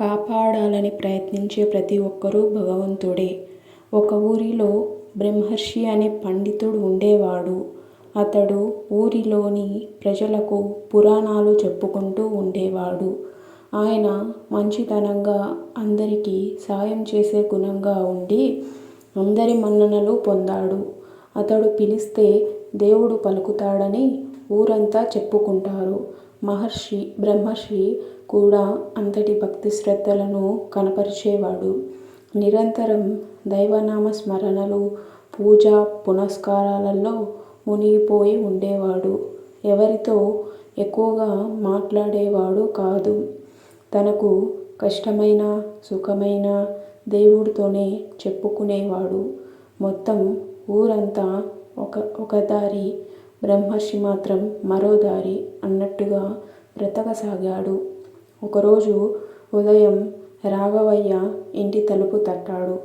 కాపాడాలని ప్రయత్నించే ప్రతి ఒక్కరూ భగవంతుడే. ఒక ఊరిలో బ్రహ్మర్షి అనే పండితుడు ఉండేవాడు. అతడు ఊరిలోని ప్రజలకు పురాణాలు చెప్పుకుంటూ ఉండేవాడు. ఆయన మంచితనంగా, అందరికీ సాయం చేసే గుణంగా ఉండి అందరి మన్ననలు పొందాడు. అతడు పిలిస్తే దేవుడు పలుకుతాడని ఊరంతా చెప్పుకుంటారు. మహర్షి బ్రహ్మర్షి కూడా అంతటి భక్తి శ్రద్ధలను కనపరిచేవాడు. నిరంతరం దైవనామ స్మరణలు, పూజా పునస్కారాలలో మునిగిపోయి ఉండేవాడు. ఎవరితో ఎక్కువగా మాట్లాడేవాడు కాదు. తనకు కష్టమైన సుఖమైన దేవుడితోనే చెప్పుకునేవాడు. మొత్తం ఊరంతా ఒక ఒకదారి, బ్రహ్మర్షి మాత్రం మరో దారి అన్నట్టుగా బ్రతకసాగాడు. ఒకరోజు ఉదయం రాఘవయ్య ఇంటి తలుపు తట్టాడు.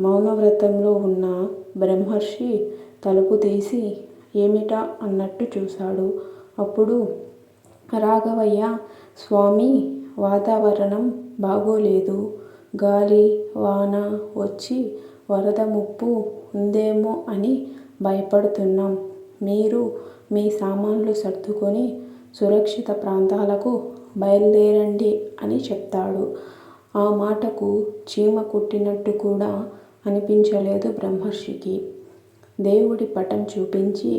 మౌనవ్రతంలో ఉన్న బ్రహ్మర్షి తలుపు తీసి ఏమిటా అన్నట్టు చూశాడు. అప్పుడు రాఘవయ్య స్వామి వాతావరణం బాగోలేదు. గాలి, వాన వచ్చి వరద ముప్పు ఉందేమో అని భయపడుతున్నాం. మీరు మీ సామాన్లు సర్దుకొని సురక్షిత ప్రాంతాలకు బయలుదేరండి అని చెప్తాడు. ఆ మాటకు చీమ కుట్టినట్టు కూడా అనిపించలేదు బ్రహ్మర్షికి. దేవుడి పటం చూపించి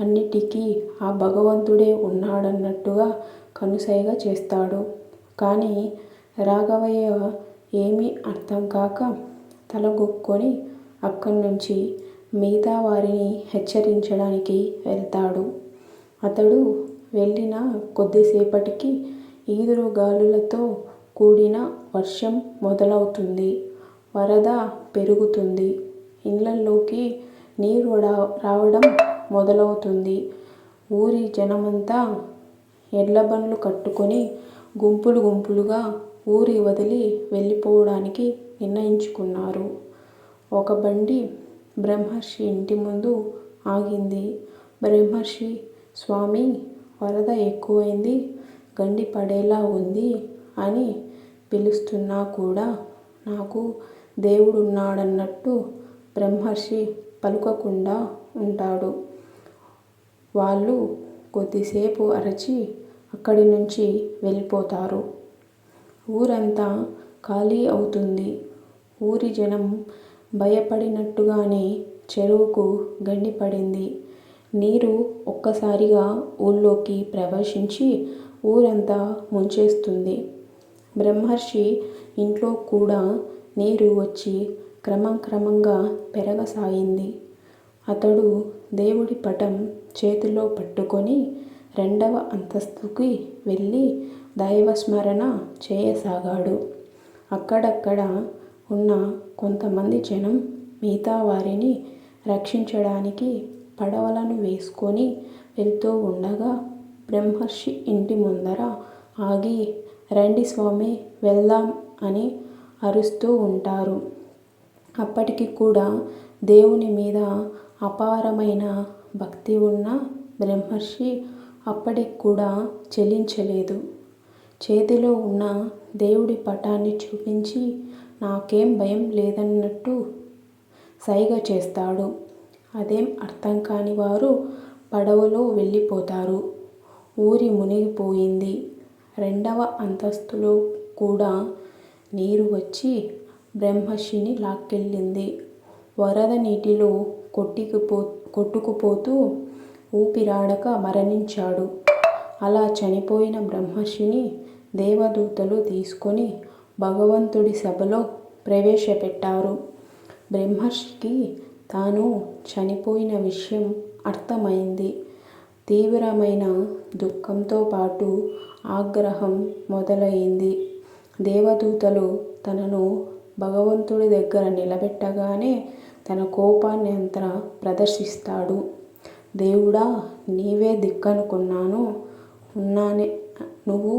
అన్నిటికీ ఆ భగవంతుడే ఉన్నాడన్నట్టుగా కనుసైగ చేస్తాడు. కానీ రాఘవయ్య ఏమీ అర్థంకాక తలగొక్కుని నుంచి మిగతా వారిని హెచ్చరించడానికి వెళ్తాడు. అతడు వెళ్ళిన కొద్దిసేపటికి ఈదురు గాలులతో కూడిన వర్షం మొదలవుతుంది. వరద పెరుగుతుంది. ఇళ్ళల్లోకి నీరు రావడం మొదలవుతుంది. ఊరి జనమంతా ఎడ్లబండ్లు కట్టుకొని గుంపులు గుంపులుగా ఊరి వదిలి వెళ్ళిపోవడానికి నిర్ణయించుకున్నారు. ఒక బండి బ్రహ్మర్షి ఇంటి ముందు ఆగింది. బ్రహ్మర్షి స్వామి వరద ఎక్కువైంది. గండి పడేలా ఉంది అని పిలుస్తున్నా కూడా నాకు దేవుడున్నాడన్నట్టు బ్రహ్మర్షి పలుకకుండా ఉంటాడు. వాళ్ళు కొద్దిసేపు అరచి అక్కడి నుంచి వెళ్ళిపోతారు. ఊరంతా ఖాళీ అవుతుంది. ఊరి జనం భయపడినట్టుగానే చెరువుకు గండిపడింది నీరు ఒక్కసారిగా ఊళ్ళోకి ప్రవేశించి ఊరంతా ముంచేస్తుంది. బ్రహ్మర్షి ఇంట్లో కూడా నీరు వచ్చి క్రమం క్రమంగా పెరగసాగింది. అతడు దేవుడి పటం చేతిలో పట్టుకొని రెండవ అంతస్తుకి వెళ్ళి దైవస్మరణ చేయసాగాడు. అక్కడక్కడ ఉన్న కొంతమంది జనం మిగతా వారిని రక్షించడానికి పడవలను వేసుకొని వెళ్తూ ఉండగా బ్రహ్మర్షి ఇంటి ముందర ఆగి రండి స్వామి వెళ్దాం అని అరుస్తూ ఉంటారు. అప్పటికి కూడా దేవుని మీద అపారమైన భక్తి ఉన్న బ్రహ్మర్షి అప్పటికి కూడా చెలించలేదు చేతిలో ఉన్న దేవుడి పటాన్ని చూపించి నాకేం భయం లేదన్నట్టు సైగ చేస్తాడు. అదేం అర్థం కాని వారు పడవలో వెళ్ళిపోతారు. ఊరి మునిగిపోయింది. రెండవ అంతస్తులో కూడా నీరు వచ్చి బ్రహ్మర్షిని లాక్కెళ్ళింది. వరద నీటిలో కొట్టుకుపో కొట్టుకుపోతూ ఊపిరాడక మరణించాడు. అలా చనిపోయిన బ్రహ్మర్షిని దేవదూతలు తీసుకొని భగవంతుడి సభలో ప్రవేశపెట్టారు. బ్రహ్మర్షికి తాను చనిపోయిన విషయం అర్థమైంది. తీవ్రమైన దుఃఖంతో పాటు ఆగ్రహం మొదలైంది దేవదూతలు తనను భగవంతుడి దగ్గర నిలబెట్టగానే తన కోపాన్ని అంతా ప్రదర్శిస్తాడు. దేవుడా! నీవే దిక్కనుకున్నాను. ఉన్నానే నువ్వు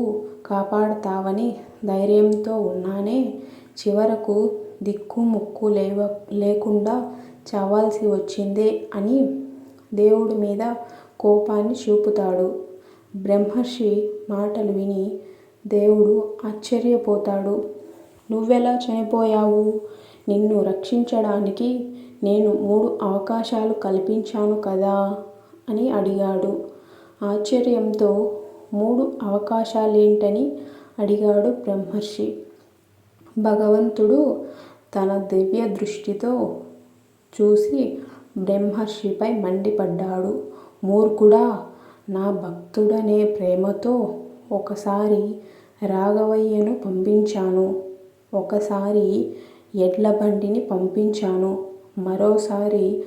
కాపాడతావని ధైర్యంతో ఉన్నానే చివరకు దిక్కుమొక్కు లేకుండా చావాల్సి వచ్చిందే అని దేవుడి మీద కోపాన్ని చూపుతాడు. బ్రహ్మర్షి మాటలు విని దేవుడు ఆశ్చర్యపోతాడు. నువ్వెలా చనిపోయావు నిన్ను రక్షించడానికి నేను మూడు అవకాశాలు కల్పించాను కదా అని అడిగాడు ఆశ్చర్యంతో మూడు అవకాశాలేంటని అడిగాడు బ్రహ్మర్షి. భగవంతుడు తన దివ్య దృష్టితో చూసి బ్రహ్మర్షిపై మండిపడ్డాడు. మూర్ఖుడా నా భక్తుడనే ప్రేమతో ఒకసారి రాఘవయ్యను పంపించాను. ఒకసారి ఎడ్ల బండిని పంపించాను. మరోసారి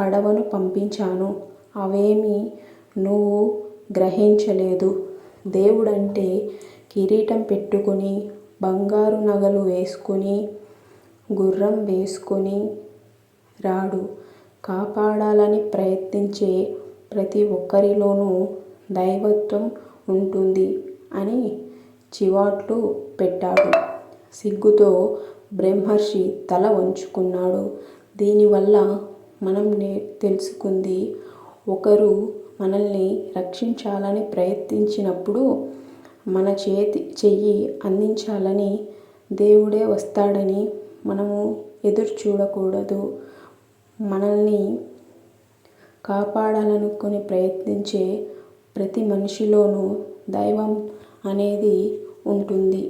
పడవను పంపించాను. అవేమీ నువ్వు గ్రహించలేదు. దేవుడంటే కిరీటం పెట్టుకుని బంగారు నగలు వేసుకుని గుర్రం వేసుకుని రాడు. కాపాడాలని ప్రయత్నించే ప్రతి ఒక్కరిలోనూ దైవత్వం ఉంటుంది అని చివాట్లు పెట్టాడు. సిగ్గుతో బ్రహ్మర్షి తల వంచుకున్నాడు. దీనివల్ల మనం నే తెలుసుకుంది ఒకరు మనల్ని రక్షించాలని ప్రయత్నించినప్పుడు మన చేతి చెయ్యి అందించాలని దేవుడే వస్తాడని మనము ఎదురు చూడకూడదు. మనల్ని కాపాడాలనుకుని ప్రయత్నించే ప్రతి మనిషిలోనూ దైవం అనేది ఉంటుంది.